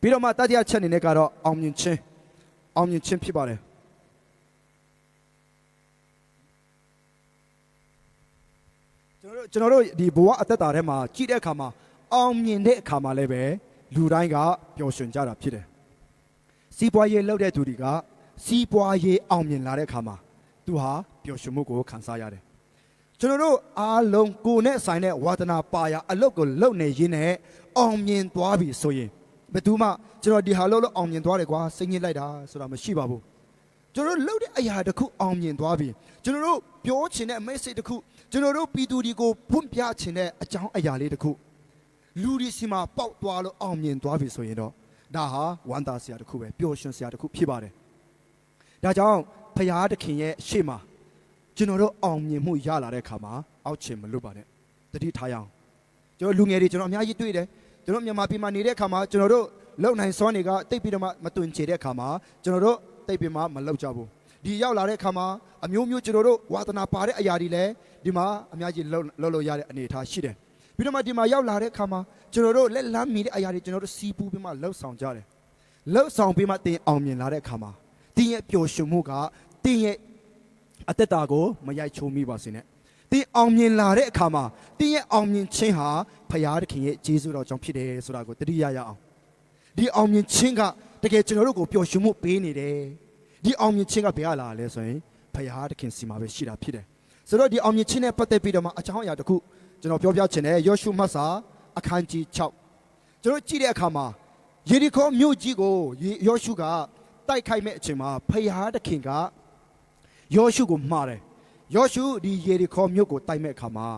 ပြီးတော့မှတတိယချက်အနေနဲ့ကတော့အောင်မြင်ခြင်းအောင်မြင်ခြင်းဖြစ်ပါတယ်ကျွန်တော်တို့ကျွန်တော်တို့ဒီဘဝအသက်တာထဲမှာကြည့်တဲ့အခါမှာအောင်မြင်တဲ့အခါမှာလည်းပဲလူတိုင်းကပျော်ရွှင်ကြတာဖြစ်တယ်စီးပွားရေးလုပ်တဲ့သူတွေကစီးပွားရေးအောင်မြင်လာတဲ့အခါမှာသူဟာပျော်ရွှင်မှုကိုခံစားရတယ်ကျွန်တော်တို့အားလုံးကိုယ်နဲ့ဆိုင်တဲ့ဝါသနာပါရာအလုပ်ကိုလုပ်နေရင်းနဲ့အောင်မြင်သွားပြီဆိုရင် ဘယ်သူမှကျွန်တော်ဒီဟာလုပ်လို့အောင်မြင်သွားတယ်ကွာစိတ်ညစ်လိုက်တာဆိုတာမရှိပါဘူးကျွန်တော်တို့လုပ်တဲ့အရာတစ်ခုအောင်မြင်သွားပြီကျွန်တော်တို့ပြောချင်တဲ့ message တစ်ခုကျွန်တော်တို့ပြည်သူတွေကိုဖွင့်ပြချင်တဲ့အကြောင်းအရာလေးတစ်ခုလူဒီစီမှာပေါက်သွားလို့အောင်မြင်သွားပြီဆိုရင်တော့ဒါဟာဝမ်းသာစရာတစ်ခုပဲပျော်ရွှင်စရာတစ်ခုဖြစ်ပါတယ်ဒါကြောင့်ဖရာသခင်ရဲ့ရှေ့မှာကျွန်တော်တို့အောင်မြင်မှုရလာတဲ့အခါမှာအောက်ချင်မလွတ်ပါနဲ့တတိထားရအောင်ကျွန်တော်လူငယ်တွေကျွန်တော်အများကြီးတွေ့တယ် ကျွန်တော်မြန်မာပြည်မှာနေတဲ့အခါမှာကျွန်တော်တို့လုံနိုင်စောနေကတိတ်ပြီးတော့မှမတွင်ချေတဲ့အခါမှာကျွန်တော်တို့တိတ်ပြီးမှမလောက်ကြဘူးဒီရောက်လာတဲ့အခါမှာအမျိုးမျိုးကျွန်တော်တို့ဝါသနာပါတဲ့အရာတွေလည်းဒီမှာအများကြီးလှုပ်လှုပ်လို့ရတဲ့အနေအထားရှိတယ်ပြီးတော့မှဒီမှာရောက်လာတဲ့အခါမှာကျွန်တော်တို့လက်လမ်းမီတဲ့အရာတွေကျွန်တော်တို့စီးပူးပြီးမှလှုပ်ဆောင်ကြတယ်လှုပ်ဆောင်ပြီးမှတင်အောင်မြင်လာတဲ့အခါမှာတင်းရဲ့ပျော်ရွှင်မှုကတင်းရဲ့အသက်တာကိုမရိုက်ချိုးမိပါစေနဲ့တ င်းအောင်မြင်လာတဲ့အခါမှာတင်းရဲ့အောင်မြင်ခြင်းဟာဖရာသခင်ရဲ့ဂျေဇုတော်ကြောင့်ဖြစ်တယ်ဆိုတာကိုတတိယရအောင်ဒီအောင်မြင်ခြင်းကတကယ်ကျွန်တော်တို့ကိုပျော်ရွှင်မှုပေးနေတယ်ဒီအောင်မြင်ခြင်းကဘယ်ကလာလဲဆိုရင်ဖယားသခင်စီမှာပဲရှိတာဖြစ်တယ်ဆိုတော့ဒီအောင်မြင်ခြင်းနဲ့ပတ်သက်ပြီးတော့မှအကြောင်းအရာတစ်ခုကျွန်တော်ပြောပြချင်တယ်ယောရှုမတ်စာအခန်းကြီး6ကျွန်တော်ကြည့်တဲ့အခါမှာယေရီခေါမြို့ကြီးကိုယောရှုကတိုက်ခိုက်မဲ့အချိန်မှာဖယားသခင်ကယောရှုကိုမှားတယ် ယောရှုဒီယေရီခေါမြို့ကိုတိုက်မဲ့အခါမှာ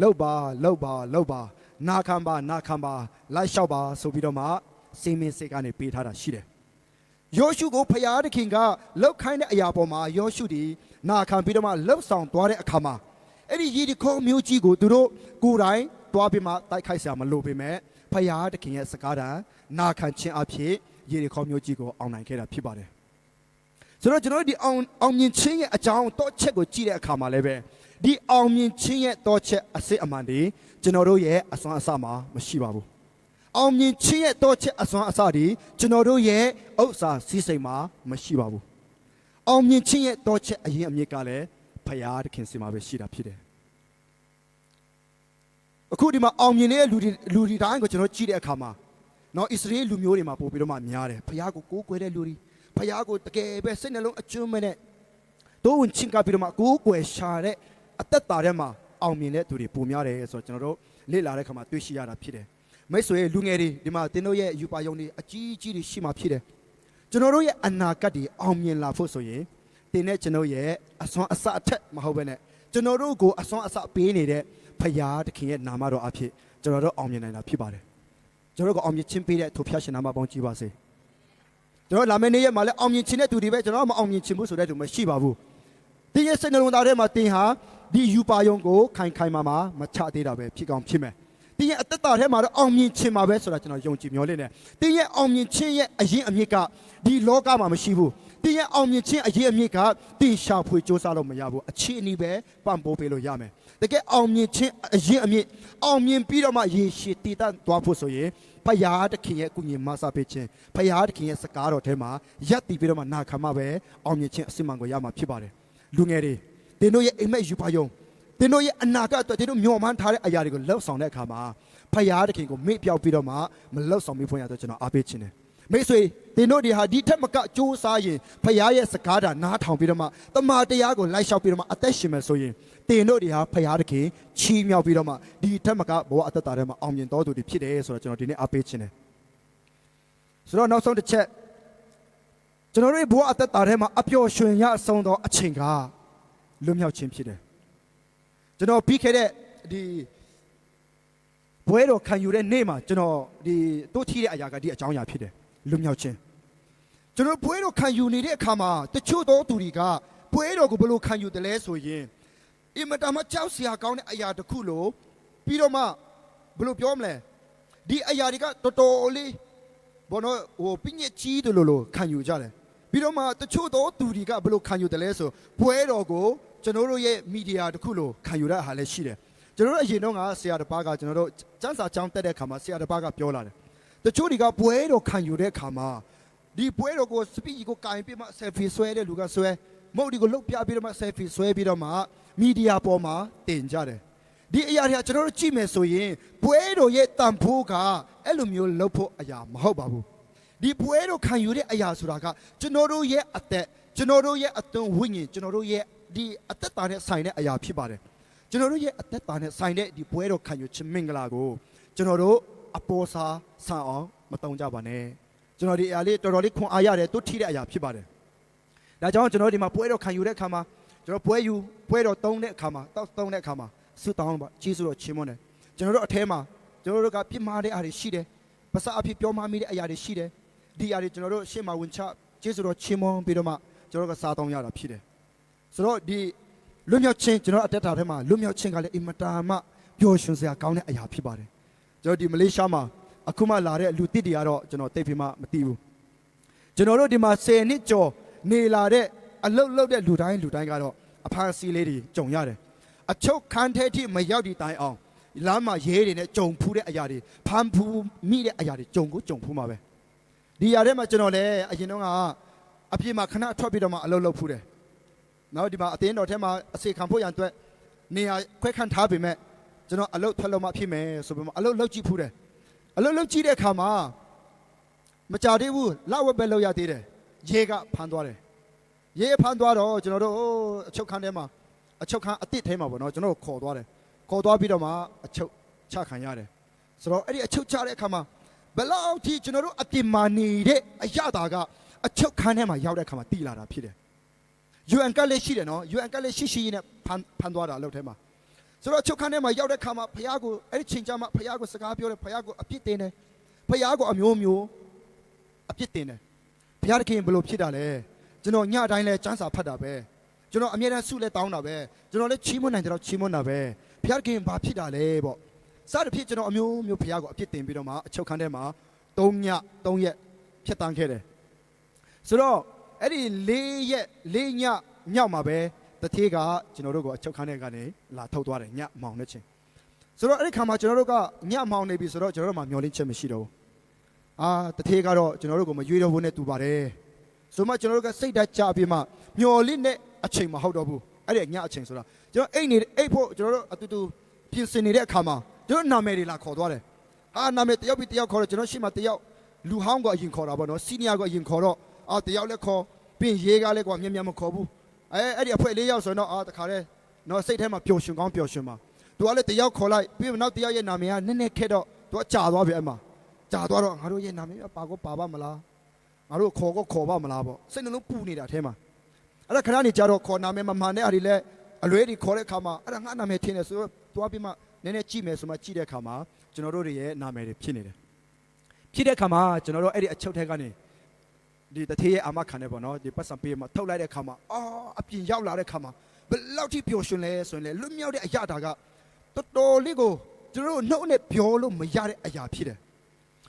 လှုပ်ပါလှုပ်ပါလှုပ်ပါနာခံပါနာခံပါလိုက်လျှောက်ပါဆိုပြီးတော့မှစိတ်မင်းစိတ်ကနေပေးထားတာရှိတယ်။ယောရှုကိုဖျားသခင်ကလှုပ်ခိုင်းတဲ့အရာပေါ်မှာယောရှုဒီနာခံပြီးတော့မှလှုပ်ဆောင်သွားတဲ့အခါမှာအဲ့ဒီယေရီခေါမြို့ကြီးကိုသူတို့ကိုယ်တိုင်သွားပြီးမှတိုက်ခိုက်ဆရာမလိုပေမဲ့ဖျားသခင်ရဲ့စကားတန်နာခံခြင်းအဖြစ်ယေရီခေါမြို့ကြီးကိုအောင်နိုင်ခဲ့တာဖြစ်ပါတယ်။ ဆိုတော့ကျွန်တော်တို့ဒီအောင်အောင်မြင်ခြင်းရဲ့အကြောင်းတော့ချက်ကိုကြည့်တဲ့အခါမှာလည်းပဲဒီအောင်မြင်ခြင်းရဲ့တော့ချက်အစစ်အမှန်တွေကျွန်တော်တို့ရဲ့အစွမ်းအစမှာမရှိပါဘူး။အောင်မြင်ခြင်းရဲ့တော့ချက်အစွမ်းအစတွေကျွန်တော်တို့ရဲ့ဥစ္စာစည်းစိမ်မှာမရှိပါဘူး။အောင်မြင်ခြင်းရဲ့တော့ချက်အရင်အမြစ်ကလည်းဖရာသခင်စီမှာပဲရှိတာဖြစ်တယ်။အခုဒီမှာအောင်မြင်တဲ့လူတွေလူတွေတိုင်းကိုကျွန်တော်ကြည့်တဲ့အခါမှာနော်ဣသရေလလူမျိုးတွေမှာပို့ပြီးတော့မှများတယ်။ဖရာကိုကိုးကွယ်တဲ့လူတွေ ဖရာကိုတကယ်ပဲစိတ်နှလုံးအကျွမ်းမဲ့တဲ့တို့ဝင်ချင်းကပြီးတော့မှကိုးကွယ်ရှာတဲ့အသက်တာထဲမှာအောင်မြင်တဲ့သူတွေပိုများတယ်ဆိုတော့ကျွန်တော်တို့လေ့လာတဲ့အခါမှာတွေ့ရှိရတာဖြစ်တယ်။မိတ်ဆွေလူငယ်တွေဒီမှာတင်းတို့ရဲ့ယူပါယုံတွေအကြီးကြီးတွေရှိမှဖြစ်တယ်ကျွန်တော်တို့ရဲ့အနာဂတ်တွေအောင်မြင်လာဖို့ဆိုရင်တင်းနဲ့ကျွန်တော်ရဲ့အစွမ်းအစအထက်မဟုတ်ဘဲနဲ့ကျွန်တော်တို့ကိုအစွမ်းအစပေးနေတဲ့ဖရာသခင်ရဲ့နာမတော်အဖြစ်ကျွန်တော်တို့အောင်မြင်နိုင်တာဖြစ်ပါတယ်ကျွန်တော်တို့ကအောင်မြင်ခြင်းပေးတဲ့ထိုဖျားရှင်နာမပေါင်းကြည့်ပါစေ ကျွန်တော်လာမယ့်နေ့ရက်မှာလည်းအောင်မြင်ခြင်းတဲ့သူတွေပဲကျွန်တော်မအောင်မြင်ခြင်းဘူးဆိုတဲ့သူမရှိပါဘူးတင်းရဲ့စိတ်နှလုံးသားထဲမှာတင်းဟာဒီယူပါယုံကိုခိုင်ခိုင်မာမာမချသေးတာပဲဖြစ်ကောင်းဖြစ်မယ်တင်းရဲ့အသက်တာထဲမှာတော့အောင်မြင်ခြင်းမှာပဲဆိုတာကျွန်တော်ယုံကြည်မျှော်လင့်တယ်။တင်းရဲ့အောင်မြင်ခြင်းရဲ့အရင်အမြစ်ကဒီလောကမှာမရှိဘူး။တင်းရဲ့အောင်မြင်ခြင်းအရင်အမြစ်ကတင်းရှာဖွေစ조사လို့မရဘူး။အခြေအနေပဲပံ့ပိုးပေးလို့ရမယ်။တကယ်အောင်မြင်ခြင်းအရင်အမြစ်အောင်မြင်ပြီးတော့မှရေရှည်တည်တံ့သွားဖို့ဆိုရင် ဖယားတခင်ရဲ့ကုညီမဆာပေးခြင်းဖယားတခင်ရဲ့စကားတော်ထဲမှာရက်တည်ပြီးတော့မှနာခံမှပဲအောင်မြင်ခြင်းအစစ်မှန်ကိုရမှာဖြစ်ပါတယ်။လူငယ်တွေတင်းတို့ရဲ့အိမ်မက်ယူပါယုံသင်တို့ရဲ့အနာဂတ်အတွက်သင်တို့မျှော်မှန်းထားတဲ့အရာတွေကိုလှုပ်ဆောင်တဲ့အခါမှာဖယားတခင်ကိုမေ့ပြောက်ပြီးတော့မှမလှုပ်ဆောင်မိဖွင့်ရတော့ကျွန်တော်အားပေးခြင်းတယ် မိတ်ဆွေသင်တို့ဒီဟာဒီထက်မကစူးစားရင်ဖယားရဲ့စကားတာနားထောင်ပြီးတော့မှတမာတရားကိုလိုက်လျှောက်ပြီးတော့မှအသက်ရှင်မယ်ဆိုရင်သင်တို့ဒီဟာဖယားတခင်ချီးမြှောက်ပြီးတော့မှဒီထက်မကဘဝအသက်တာထဲမှာအောင်မြင်တော်သူတွေဖြစ်တယ်ဆိုတော့ကျွန်တော်ဒီနေ့အားပေးခြင်းတယ်ဆိုတော့နောက်ဆုံးတစ်ချက်ကျွန်တော်တို့ရဲ့ဘဝအသက်တာထဲမှာအပျော်ရွှင်ရအဆုံးသောအချိန်ကလွတ်မြောက်ခြင်းဖြစ်တယ်ကျွန်တော်ပြီးခဲ့တဲ့ဒီဘွဲတော်ခံယူတဲ့နေ့မှာကျွန်တော်ဒီတို့ထီးတဲ့အရာကဒီအကြောင်းအရာဖြစ်တယ် လွတ်မြောက်ခြင်းကျွန်တော်ဘွဲတော်ခံယူနေတဲ့အခါမှာတချို့သောသူတွေကဘွဲတော်ကိုဘယ်လိုခံယူတယ်လဲဆိုရင်အင်မတန်မှကြောက်စရာကောင်းတဲ့အရာတစ်ခုလို့ပြီးတော့မှဘယ်လိုပြောမလဲဒီအရာတွေကတော်တော်လေးဘောနော်ဟိုပြည့်ညက်ကြီးတယ်လို့လို့ခံယူကြတယ်ပြီးတော့မှတချို့သောသူတွေကဘယ်လိုခံယူတယ်လဲဆိုဘွဲတော်ကိုကျွန်တော်တို့ရဲ့မီဒီယာတစ်ခုလိုခံယူရတာလည်းရှိတယ်ကျွန်တော်တို့အရင်တော့ကဆရာတစ်ပါးကကျွန်တော်တို့စန်းစာကျောင်းတက်တဲ့အခါမှာဆရာတစ်ပါးကပြောလာတယ် တချို့တွေကပွဲတော်ခံယူတဲ့အခါမှာဒီပွဲတော်ကိုစပီကိုကင်ပြမှ selfie ဆွဲတဲ့လူကဆွဲမဟုတ်ဒီကိုလုတ်ပြပြီးတော့မှ selfie ဆွဲပြီးတော့မှမီဒီယာပေါ်မှာတင်ကြတယ်ဒီအရာတွေကကျွန်တော်တို့ကြည့်မယ်ဆိုရင်ပွဲတော်ရဲ့တန်ဖိုးကအဲ့လိုမျိုးလုတ်ဖို့အရာမဟုတ်ပါဘူးဒီပွဲတော်ခံယူတဲ့အရာဆိုတာကကျွန်တော်တို့ရဲ့အသက်ကျွန်တော်တို့ရဲ့အသွင်ဝိညာဉ်ကျွန်တော်တို့ရဲ့ဒီအသက်တာနဲ့ဆိုင်တဲ့အရာဖြစ်ပါတယ်ကျွန်တော်တို့ရဲ့အသက်တာနဲ့ဆိုင်တဲ့ဒီပွဲတော်ခံယူခြင်းမင်္ဂလာကိုကျွန်တော်တို့ အပေါ်စားဆန်အောင်မတုံကြပါနဲ့ကျွန်တော်ဒီအရာလေးတော်တော်လေးခွန်အားရတယ်တွတ်ထိတဲ့အရာဖြစ်ပါတယ်ဒါကြောင့်ကျွန်တော်ဒီမှာပွဲတော်ခံယူတဲ့အခါမှာကျွန်တော်ပွဲယူပွဲတော်တုံးတဲ့အခါမှာတောက်တုံးတဲ့အခါမှာဆုတောင်းပါကျေးဇူးတော်ချီးမွမ်းတယ်ကျွန်တော်တို့အထဲမှာကျွန်တော်တို့ကပြစ်မှားတဲ့အရာတွေရှိတယ်ပါစအဖြစ်ပြောမှားမိတဲ့အရာတွေရှိတယ်ဒီအရာတွေကျွန်တော်တို့ရှေ့မှာဝင်ချကျေးဇူးတော်ချီးမွမ်းပြီးတော့မှကျွန်တော်တို့ကစားတောင်းရတာဖြစ်တယ်ဆိုတော့ဒီလွတ်မြောက်ခြင်းကျွန်တော်အတက်တာထဲမှာလွတ်မြောက်ခြင်းကလည်းအင်မတန်မှပျော်ရွှင်စရာကောင်းတဲ့အရာဖြစ်ပါတယ် ကျွန်တော်ဒီမလေးရှားမှာအခုမှလာတဲ့လူတစ်တွေကတော့ကျွန်တော်တိတ်ဖိမှမသိဘူးကျွန်တော်တို့ဒီမှာ10နှစ်ကျော်နေလာတဲ့အလုတ်လုတ်တဲ့လူတိုင်းလူတိုင်းကတော့အဖမ်းဆီးလေးတွေကြုံရတယ်အချုပ်ခန်းထဲထိမရောက်ဒီတိုင်အောင်လမ်းမှာရဲတွေနဲ့ကြုံဖူးတဲ့အရာတွေဖမ်းဖူးမိတဲ့အရာတွေကြုံကိုကြုံဖူးမှာပဲဒီအရာထဲမှာကျွန်တော်လည်းအရင်တော့ကအပြစ်မှာခဏထွက်ပြီးတော့မှအလုတ်လုတ်ဖူးတယ်နောက်ဒီမှာအတင်းတော်ထဲမှာအစီခံဖို့ရန်အတွက်နေရာခွဲခန့်ထားပေမဲ့ ကျွန်တော်အလုပ်ထွက်လို့မဖြစ်မယ်ဆိုပြီးမှအလုပ်လုပ်ကြည့်ဖူးတယ်အလုပ်လုပ်ကြည့်တဲ့အခါမှာမကြသေးဘူးလောက်ဝက်ပဲလုပ်ရသေးတယ်ရေကဖမ်းသွားတယ်ရေဖမ်းသွားတော့ကျွန်တော်တို့ဟိုအချုပ်ခန်းထဲမှာအချုပ်ခန်းအစ်စ်ထဲမှာပေါ့နော်ကျွန်တော်တို့ခေါ်သွားတယ်ခေါ်သွားပြီးတော့မှအချုပ်ချခံရတယ်ဆိုတော့အဲ့ဒီအချုပ်ချတဲ့အခါမှာဘယ်လောက်ထိကျွန်တော်တို့အပြင်မှာနေတဲ့အရသာကအချုပ်ခန်းထဲမှာရောက်တဲ့အခါမှာတည်လာတာဖြစ်တယ် UN ကလည်းရှိတယ်နော် UN ကလည်းရှိရှိနဲ့ဖန်ဖန်သွားတာအလုပ်ထဲမှာ ဆိုတော့ချုပ်ခန်းထဲမှာရောက်တဲ့ခါမှာဖះကိုအဲ့ဒီချိန်ကျမှဖះကိုစကားပြောတယ်ဖះကိုအပြစ်တင်တယ်ဖះကိုအမျိုးမျိုးအပြစ်တင်တယ်ဖះတခင်ဘယ်လိုဖြစ်တာလဲကျွန်တော်ညအတိုင်းလဲစမ်းစာဖတ်တာပဲကျွန်တော်အမြဲတမ်းဆုလဲတောင်းတာပဲကျွန်တော်လဲချီးမွမ်းနိုင်တယ်တော့ချီးမွမ်းတာပဲဖះတခင်ဘာဖြစ်တာလဲပေါ့စသဖြင့်ကျွန်တော်အမျိုးမျိုးဖះကိုအပြစ်တင်ပြီးတော့မှအချုပ်ခန်းထဲမှာ၃ည၃ရက်ဖြတ်တန်းခဲ့တယ်ဆိုတော့အဲ့ဒီ၄ရက်၄ညညောက်မှာပဲ တထေးကကျွန်တော်တို့ကိုအချုပ်ခန်းထဲကနေလာထုတ်သွားတယ်ညမောင်နေချင်းဆိုတော့အဲ့ဒီခါမှာကျွန်တော်တို့ကညမောင်နေပြီဆိုတော့ကျွန်တော်တို့မှမျောလင်းချက်မရှိတော့ဘူးအာတထေးကတော့ကျွန်တော်တို့ကိုမရွေးတော့ဘူးနဲ့တူပါတယ်ဆိုမှကျွန်တော်တို့ကစိတ်ဓာတ်ကြပြီးမှမျောလင်းတဲ့အချိန်မဟုတ်တော့ဘူးအဲ့ဒီညအချိန်ဆိုတာကျွန်တော်အိတ်နေအိတ်ဖို့ကျွန်တော်တို့အတူတူပြင်ဆင်နေတဲ့အခါမှာကျွန်တော်နာမည်တွေလာခေါ်သွားတယ်အာနာမည်တယောက်ပြီးတယောက်ခေါ်တော့ကျွန်တော်ရှိမှတယောက်လူဟောင်းကအရင်ခေါ်တာပေါ့နော်စီနီယာကအရင်ခေါ်တော့အာတယောက်လည်းခေါ်ပြင်ရေးကားလည်းကွာမြင်မြန်မခေါ်ဘူး အဲအဲ့ဒီအဖွဲလေးယောက်ဆိုရင်တော့အာတခါတည်းတော့စိတ်ထဲမှာပျော်ရွှင်ကောင်းပျော်ရွှင်ပါသူကလည်းတယောက်ခေါ်လိုက်ပြီးတော့နောက်တယောက်ရဲ့နာမည်ကနည်းနည်းခက်တော့သူကကြာသွားပြီအဲ့မှာကြာသွားတော့ငါတို့ရဲ့နာမည်ကပါကောပါပါမလားငါတို့ခေါ်ကောခေါ်ပါမလားပေါ့စိတ်နှလုံးပူနေတာအဲမှာအဲ့ဒါခဏနေကြာတော့ခေါ်နာမည်မမှန်တဲ့အားတွေလည်းအလွဲတွေခေါ်တဲ့ခါမှာအဲ့ဒါငါနာမည်ထင်တယ်ဆိုတော့သွားပြီးမှနည်းနည်းကြည့်မယ်ဆိုမှကြည့်တဲ့ခါမှာကျွန်တော်တို့ရဲ့နာမည်တွေဖြစ်နေတယ်ဖြစ်တဲ့ခါမှာကျွန်တော်တို့အဲ့ဒီအချုပ်ထဲကနေ ဒီတထေးရဲ့အာမခံနဲ့ပေါ့နော်ဒီပတ်စံပေးမှာထုတ်လိုက်တဲ့ခါမှာအာအပြင်ရောက်လာတဲ့ခါမှာဘယ်လောက်ထိပျော်ရွှင်လဲဆိုရင်လေလွတ်မြောက်တဲ့အရာတာကတော်တော်လေးကိုကျွန်တော်တို့နှုတ်နဲ့ပြောလို့မရတဲ့အရာဖြစ်တယ်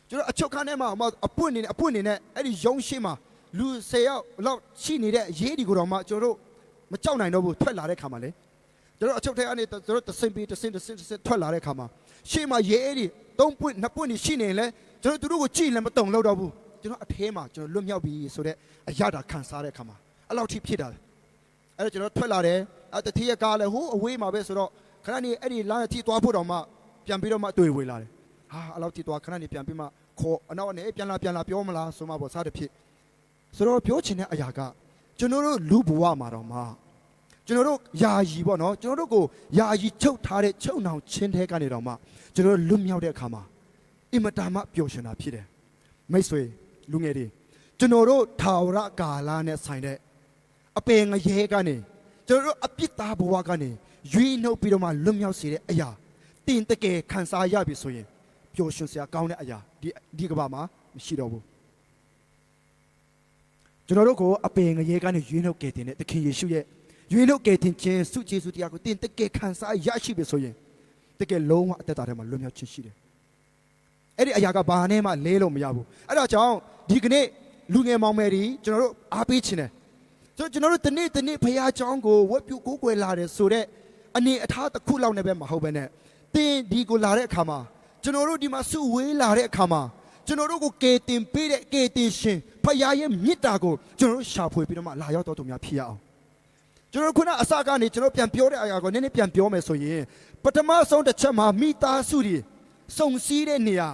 ကျွန်တော်အချုပ်ခန်းထဲမှာမှအပွင့်နေနဲ့အပွင့်နေနဲ့အဲ့ဒီရုံးရှိမှာလူ10ယောက်လောက်ရှိနေတဲ့ရေးဒီကိုတော့မှကျွန်တော်တို့မကြောက်နိုင်တော့ဘူးထွက်လာတဲ့ခါမှာလေကျွန်တော်အချုပ်ထဲကနေကျွန်တော်တဆင်ပြီးတဆင်တဆင်တဆင်ထွက်လာတဲ့ခါမှာရှေ့မှာရေးဒီသုံးပွင့်နှစ်ပွင့်နေရှိနေရင်လေကျွန်တော်တို့ကိုကြည့်လည်းမတုံလို့တော့ဘူး ကျွန်တော်အထဲမှာကျွန်တော်လွတ်မြောက်ပြီဆိုတော့အရတာခံစားတဲ့အခါမှာအဲ့လောက်ထိဖြစ်တာအဲ့တော့ကျွန်တော်ထွက်လာတယ်အတတိယကားလည်းဟိုးအဝေးမှာပဲဆိုတော့ခဏနေအဲ့ဒီလမ်းအထိသွားဖို့တော့မှပြန်ပြီးတော့မှတွေ့ဝေလာတယ်ဟာအဲ့လောက်ထိသွားခဏနေပြန်ပြီးမှခေါ်အနောက်ကနေပြန်လာပြန်လာပြောမလားဆိုမှပေါ့စားတစ်ဖြစ်ဆိုတော့ပြောချင်တဲ့အရာကကျွန်တော်တို့လူဘဝမှာတော့မှကျွန်တော်တို့ယာယီပေါ့နော်ကျွန်တော်တို့ကိုယာယီချုပ်ထားတဲ့ချုပ်နှောင်ချင်းထဲကနေတော့မှကျွန်တော်တို့လွတ်မြောက်တဲ့အခါမှာအင်မတန်မှပျော်ရွှင်တာဖြစ်တယ်မိတ်ဆွေ လူငယ်တွေကျွန်တော်တို့ထာဝရကာလနဲ့ဆိုင်တဲ့အပင်ငရဲကနေကျွန်တော်တို့အပြစ်သားဘဝကနေရွေးနှုတ်ပြီးတော့မှလွတ်မြောက်စေတဲ့အရာတင်တကယ်ခံစားရပြီဆိုရင်ပျော်ရွှင်စရာကောင်းတဲ့အရာဒီဒီကမ္ဘာမှာမရှိတော့ဘူးကျွန်တော်တို့ကိုအပင်ငရဲကနေရွေးနှုတ်ကယ်တင်တဲ့သခင်ယေရှုရဲ့ရွေးနှုတ်ကယ်တင်ခြင်းစုကျေးဇူးတရားကိုတင်တကယ်ခံစားရရှိပြီဆိုရင်တကယ်လုံးဝအသက်တာထဲမှာလွတ်မြောက်ခြင်းရှိတယ်အဲ့ဒီအရာကဘာနဲ့မှလဲလို့မရဘူးအဲ့ဒါကြောင့် ဒီကနေ့လူငယ်မောင်မယ်တွေကျွန်တော်တို့အားပေးခြင်းတယ်ဆိုတော့ကျွန်တော်တို့တနေ့တနေ့ဖခင်เจ้าကိုဝက်ပြူကိုးကွယ်လာတယ်ဆိုတော့အနေအထားတစ်ခုလောက်နဲ့ပဲမဟုတ်ပဲနဲ့တင်းဒီကိုလာတဲ့အခါမှာကျွန်တော်တို့ဒီမှာစုဝေးလာတဲ့အခါမှာ ကျွန်တော်တို့ကိုကယ်တင်ပေးတဲ့ကယ်တင်ရှင်ဖခင်ရဲ့မေတ္တာကိုကျွန်တော်တို့ရှာဖွေပြီးတော့မှလာရောက်တော်သူများဖြစ်ရအောင်ကျွန်တော်တို့ခုနအစကနေကျွန်တော်ပြန်ပြောတဲ့အရာကိုနည်းနည်းပြန်ပြောမယ်ဆိုရင်ပထမဆုံးတစ်ချက်မှာမိသားစုတွေစုံစည်းတဲ့နေရာ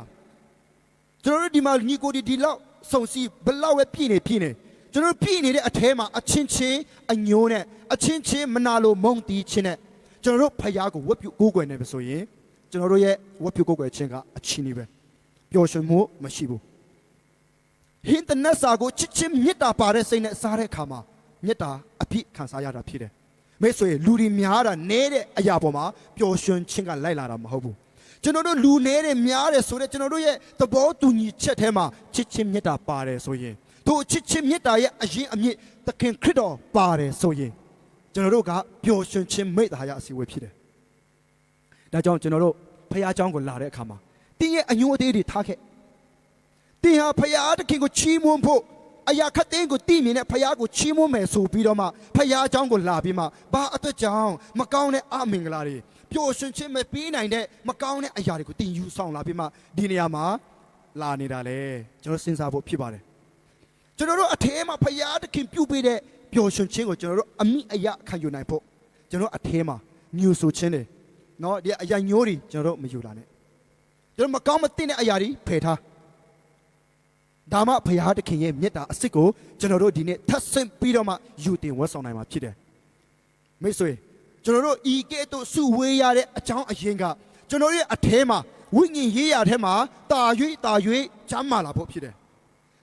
ကျွန်တော်တို့ဒီမှာညီကိုဒီဒီလောက် စုံစည်းဘယ်လောက်ပဲပြည့်နေပြည့်နေကျွန်တော်တို့ပြည့်နေတဲ့အထဲမှာအချင်းချင်းအညိုးနဲ့အချင်းချင်းမနာလိုမုန်းတီးခြင်းနဲ့ကျွန်တော်တို့ဖခင်ကိုဝတ်ပြုကိုးကွယ်နေပြီဆိုရင်ကျွန်တော်တို့ရဲ့ဝတ်ပြုကိုးကွယ်ခြင်းကအချင်းကြီးပဲပျော်ရွှင်မှုမရှိဘူးဟင်းတနက်စာကိုချစ်ချင်းမေတ္တာပါတဲ့စိတ်နဲ့စားတဲ့အခါမှာမေတ္တာအပြည့်ခံစားရတာဖြစ်တယ်မိတ်ဆွေလူတွေများတာနဲတဲ့အရာပေါ်မှာပျော်ရွှင်ခြင်းကလိုက်လာတာမဟုတ်ဘူး ကျွန်တော်တို့လူနဲတဲ့များတယ်ဆိုတော့ကျွန်တော်တို့ရဲ့သဘောတူညီချက်ထဲမှာချစ်ချင်းမေတ္တာပါတယ်ဆိုရင်တို့ချစ်ချင်းမေတ္တာရဲ့အရင်အမြင့်သခင်ခရစ်တော်ပါတယ်ဆိုရင်ကျွန်တော်တို့ကပျော်ရွှင်ခြင်းမိတ္တာရအစီအဝေးဖြစ်တယ်ဒါကြောင့်ကျွန်တော်တို့ဖခင်เจ้าကိုလာတဲ့အခါမှာ တင်းရဲ့အညိုအသေးတွေထားခဲ့တင်းဟာဖယားတခင်ကိုချီးမွမ်းဖို့အရာခတ်သိန်းကိုတည်မြင်တဲ့ဖယားကိုချီးမွမ်းမယ်ဆိုပြီးတော့မှဖယားเจ้าကိုလာပြီးမှဘာအတွက်ကြောင့်မကောင်းတဲ့အမင်္ဂလာတွေ ပျော်ရွှင်ခြင်းမပေးနိုင်တဲ့မကောင်းတဲ့အရာတွေကိုတင်ယူဆောင်လာပြီးမှဒီနေရာမှာလာနေတာလေကျွန်တော်စဉ်းစားဖို့ဖြစ်ပါတယ်ကျွန်တော်တို့အထဲမှာဖရာသခင်ပြုပေးတဲ့ပျော်ရွှင်ခြင်းကိုကျွန်တော်တို့အမိအယခံယူနိုင်ဖို့ကျွန်တော်အထဲမှာညှို့ဆိုခြင်းတယ်နော်ဒီအရာညိုးတွေကျွန်တော်တို့မယူလာနဲ့ကျွန်တော်မကောင်းမသင့်တဲ့အရာတွေဖယ်ထားဒါမှဘုရားသခင်ရဲ့မြတ်တာအစ်စ်ကိုကျွန်တော်တို့ဒီနေ့ထပ်ဆင့်ပြီးတော့မှယူတင်ဝတ်ဆောင်နိုင်မှာဖြစ်တယ်မိတ်ဆွေ ကျွန်တော်တို့ဤကဲ့သို့စုဝေးရတဲ့အကြောင်းအရင်းကကျွန်တော်ရဲ့အထဲမှာဝိညာဉ်ရေးရာထဲမှာတာ၍တာ၍ချမ်းမာလာဖို့ဖြစ်တယ်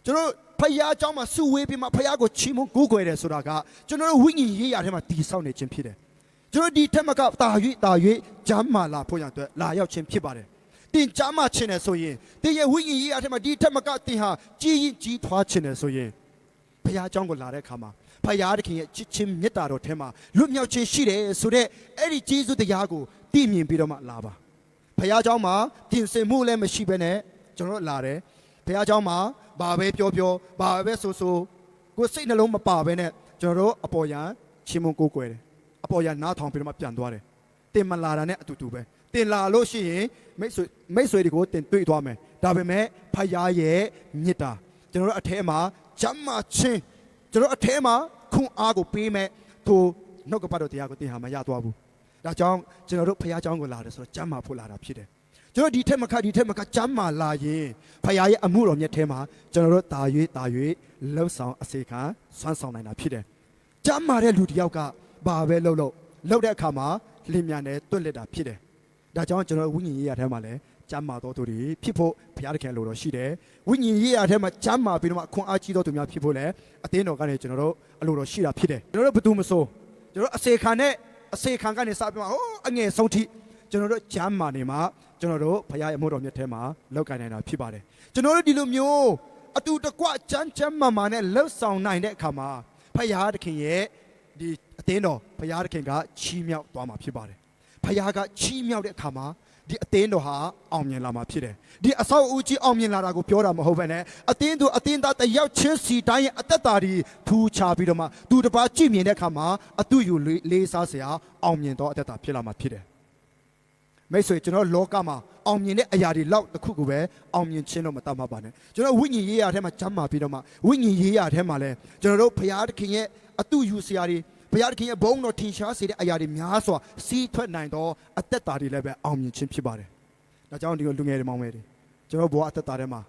ကျွန်တော်ဖခင်အကြောင်းမှာစုဝေးပြီးမှဖခင်ကိုချီးမွမ်းကိုးကွယ်တယ်ဆိုတာကကျွန်တော်တို့ဝိညာဉ်ရေးရာထဲမှာတည်ဆောက်နေခြင်းဖြစ်တယ်ကျွန်တော်ဒီထက်မကတာ၍တာ၍ချမ်းမာလာဖို့ရန်အတွက်လာရောက်ခြင်းဖြစ်ပါတယ်တင်ကြမှာချင်တယ်ဆိုရင်တင်ရဲ့ဝိညာဉ်ရေးအထက်မှာဒီထက်မကတင်ဟာကြီးရင်ကြီးထွားချင်တယ်ဆိုရင် ဘုရားเจ้าကိုလာတဲ့အခါမှာဘုရားသခင်ရဲ့ချစ်ချင်းမေတ္တာတော်ထဲမှာလွတ်မြောက်ခြင်းရှိတယ်ဆိုတော့အဲ့ဒီကျေးဇူးတရားကိုတည်မြင်ပြီးတော့မှလာပါဘုရားเจ้าမှာပြင်ဆင်မှုလည်းမရှိဘဲနဲ့ကျွန်တော်တို့လာတယ်ဘုရားเจ้าမှာဘာပဲပြောပြောဘာပဲဆိုဆိုကိုယ်စိတ်နှလုံးမပါဘဲနဲ့ကျွန်တော်တို့အပေါ်ယံချင်းမုန်းကိုးကွယ်တယ်အပေါ်ယံနားထောင်ပြီးတော့မှပြန်သွားတယ် တင်မလာတာနဲ့အတူတူပဲတင်လာလို့ရှိရင်မိတ်ဆွေမိတ်ဆွေတွေကိုတင်တွေ့သွားမယ်ဒါပေမဲ့ဖယားရဲ့မြစ်တာကျွန်တော်တို့အထဲမှာ ဂျမ်းမာချင်းကျွန်တော်တို့အထဲမှာခွန်အားကိုပေးမဲ့ထိုနှုတ်ကပတ်တော်တရားကိုတင်ဟာမရသွားဘူးဒါကြောင့်ကျွန်တော်တို့ဖယားเจ้าကိုလာတယ်ဆိုတော့ဂျမ်းမာဖို့လာတာဖြစ်တယ်ကျွန်တော်ဒီထက်မကဒီထက်မကဂျမ်းမာလာရင်ဖယားရဲ့အမှုတော်မြတ်ထဲမှာကျွန်တော်တို့တာ၍တာ၍လှုပ်ဆောင်အစေခံဆွမ်းဆောင်နိုင်တာဖြစ်တယ် ကျမ်းမာတဲ့လူတစ်ယောက်ကဘာပဲလုပ်လို့လုပ်တဲ့အခါမှာလင်းမြန်နဲ့တွန့်လက်တာဖြစ်တယ်။ဒါကြောင့်ကျွန်တော်ဝိညာဉ်ရေးရထဲမှာလည်း ကျမ်းမာသောသူတွေဖြစ်ဖို့ဘုရားသခင်လိုတော်ရှိတယ်။ဝိညာဉ်ရေးရထဲမှာကျမ်းမာပြီးတော့မှအခွန်အားကြီးသောသူများဖြစ်ဖို့လည်းအသင်းတော်ကနေကျွန်တော်တို့အလိုတော်ရှိတာဖြစ်တယ်။ကျွန်တော်တို့ဘယ်သူမဆိုကျွန်တော်တို့အစေခံနဲ့အစေခံကနေစပြီးမှဟိုးအငယ်ဆုံးထိကျွန်တော်တို့ကျမ်းမာနေမှာကျွန်တော်တို့ဘုရားရဲ့အမှုတော်မြတ်ထဲမှာလောက်ကိုင်နိုင်တာဖြစ်ပါတယ်။ကျွန်တော်တို့ဒီလိုမျိုးအတူတကွကျမ်းကျမ်းမာမာနဲ့လှုပ်ဆောင်နိုင်တဲ့အခါမှာဘုရားသခင်ရဲ့ဒီအသင်းတော်ဘုရားသခင်ကချီးမြှောက်သွားမှာဖြစ်ပါတယ်။ဘုရားကချီးမြှောက်တဲ့အခါမှာ ဒီအသင်းတော်ဟာအောင်မြင်လာမှာဖြစ်တယ်။ဒီအဆောက်အဦကြီးအောင်မြင်လာတာကိုပြောတာမဟုတ်ဘဲနဲ့အသင်းသူအသင်းသားတစ်ယောက်ချင်းစီတိုင်းရဲ့အသက်တာဒီထူချပြီးတော့မှသူတစ်ပါးကြည့်မြင်တဲ့အခါမှာအတူယူလေးလေးစားစရာအောင်မြင်သောအသက်တာဖြစ်လာမှာဖြစ်တယ်။မိတ်ဆွေကျွန်တော်လောကမှာအောင်မြင်တဲ့အရာတွေလောက်တစ်ခုကိုပဲအောင်မြင်ခြင်းတော့မတတ်မှပါနဲ့ကျွန်တော်ဝိညာဉ်ရေးရာထဲမှာကျမ်းမာပြီးတော့မှဝိညာဉ်ရေးရာထဲမှာလဲကျွန်တော်တို့ဘုရားသခင်ရဲ့အတူယူစရာတွေ ဘုရားသခင်ရဲ့ဘုန်းတော်ထင်ရှားစေတဲ့အရာတွေများစွာစီးထွက်နိုင်တော့အသက်တာတွေလည်းပဲအောင်မြင်ခြင်းဖြစ်ပါတယ်ဒါကြောင့်ဒီလိုလူငယ်တွေမောင်မယ်တွေကျွန်တော်ဘဝအသက်တာထဲမှာ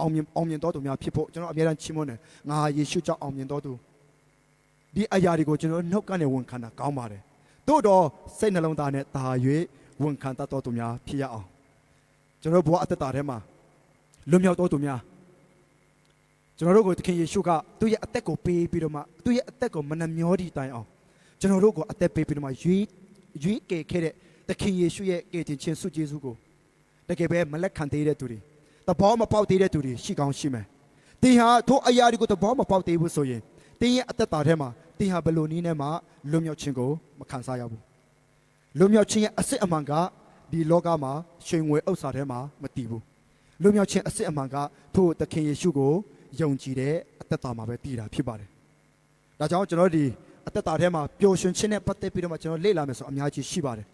အောင်မြင်အောင်မြင်တော်သူများဖြစ်ဖို့ကျွန်တော်အမြဲတမ်းချီးမွမ်းတယ်ငါယေရှုကြောင့်အောင်မြင်တော်သူဒီအရာတွေကိုကျွန်တော်နှုတ်ကနေဝန်ခံတာကောင်းပါတယ်တို့တော့စိတ်နှလုံးသားနဲ့တာ၍ဝန်ခံတတ်တော်သူများဖြစ်ရအောင်ကျွန်တော်တို့ဘဝအသက်တာထဲမှာလွတ်မြောက်တော်သူများ ကျွန်တော်တို့ကိုသခင်ယေရှုကသူ့ရဲ့အသက်ကိုပေးပြီးတော့မှသူ့ရဲ့အသက်ကိုမနှမျောဒီတိုင်အောင်ကျွန်တော်တို့ကိုအသက်ပေးပြီးတော့မှရွေးရွေးကယ်ခဲ့တဲ့သခင်ယေရှုရဲ့ကယ်တင်ခြင်းဆုကျေးဇူးကိုတကယ်ပဲမလက်ခံသေးတဲ့သူတွေသဘောမပေါက်သေးတဲ့သူတွေရှိကောင်းရှိမယ်။တင်ဟာထိုအရာတွေကိုသဘောမပေါက်သေးဘူးဆိုရင်တင်ရဲ့အသက်တာထဲမှာတင်ဟာဘယ်လိုနည်းနဲ့မှလွတ်မြောက်ခြင်းကိုမခံစားရဘူး။လွတ်မြောက်ခြင်းရဲ့အစစ်အမှန်ကဒီလောကမှာရွှေငွေဥစ္စာထဲမှာမတည်ဘူးလွတ်မြောက်ခြင်းအစစ်အမှန်ကထို့သခင်ယေရှုကို ယုံကြည်တဲ့အသက်တာမှာပဲတည်တာဖြစ်ပါတယ်ဒါကြောင့်ကျွန်တော်ဒီအသက်တာထဲမှာပျော်ရွှင်ခြင်းနဲ့ပတ်သက်ပြီးတော့မှကျွန်တော်လေ့လာမယ်ဆိုအများကြီးရှိပါတယ်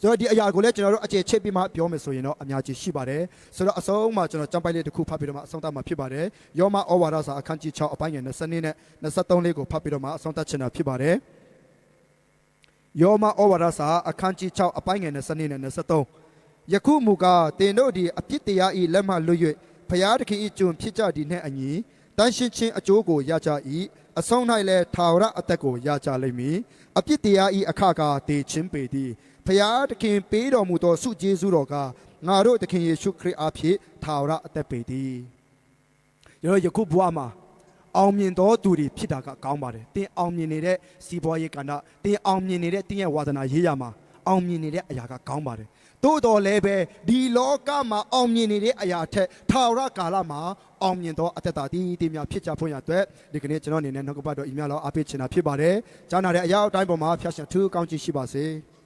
ဆိုတော့ဒီအရာကိုလည်းကျွန်တော်တို့အခြေချိတ်ပြီးမှပြောမယ်ဆိုရင်တော့အများကြီးရှိပါတယ်ဆိုတော့အဆုံးမှာကျွန်တော်ကြံပိုက်လေးတစ်ခုဖတ်ပြီးတော့မှအဆုံးသတ်မှာဖြစ်ပါတယ်ယောမဩဝါဒစာအခန်းကြီး6အပိုင်းငယ်20နဲ့23လေးကိုဖတ်ပြီးတော့မှအဆုံးသတ်ချင်တာဖြစ်ပါတယ်ယောမဩဝါဒစာအခန်းကြီး6အပိုင်းငယ်20နဲ့23ယခုမူကားတင်တို့ဒီအပြစ်တရားဤလက်မှလွတ်၍ ဖျားသခင်ဤကျွန်ဖြစ်ကြသည်နှင့်အညီတန်ရှင်းချင်းအကျိုးကိုရကြ၏အဆုံး၌လည်းထာဝရအသက်ကိုရကြလိမ့်မည်အပြစ်တရားဤအခကာတေချင်းပေသည်ဖျားသခင်ပေးတော်မူသောဆုကျေးဇူးတော်ကငါတို့သခင်ယေရှုခရစ်အားဖြင့်ထာဝရအသက်ပေသည်ကျွန်တော်ယခုဘဝမှာအောင်မြင်သောသူတွေဖြစ်တာကကောင်းပါတယ်တင်းအောင်မြင်နေတဲ့စီးပွားရေးကဏ္ဍတင်းအောင်မြင်နေတဲ့တင်းရဲ့ဝါသနာရေးရမှာအောင်မြင်နေတဲ့အရာကကောင်းပါတယ် သို့တော်လည်းပဲဒီလောကမှာအောင်မြင်နေတဲ့အရာထက်ထာဝရကာလမှာအောင်မြင်သောအသက်တာတည်တည်များဖြစ်ကြဖို့ရအတွက်ဒီကနေ့ကျွန်တော်အနေနဲ့နှုတ်ကပတ်တော်ဤများလောအားပေးချင်တာဖြစ်ပါတယ်။ကြားနာတဲ့အရာအတိုင်းပေါ်မှာဖျက်ရှင်သူကောင်းချီးရှိပါစေ။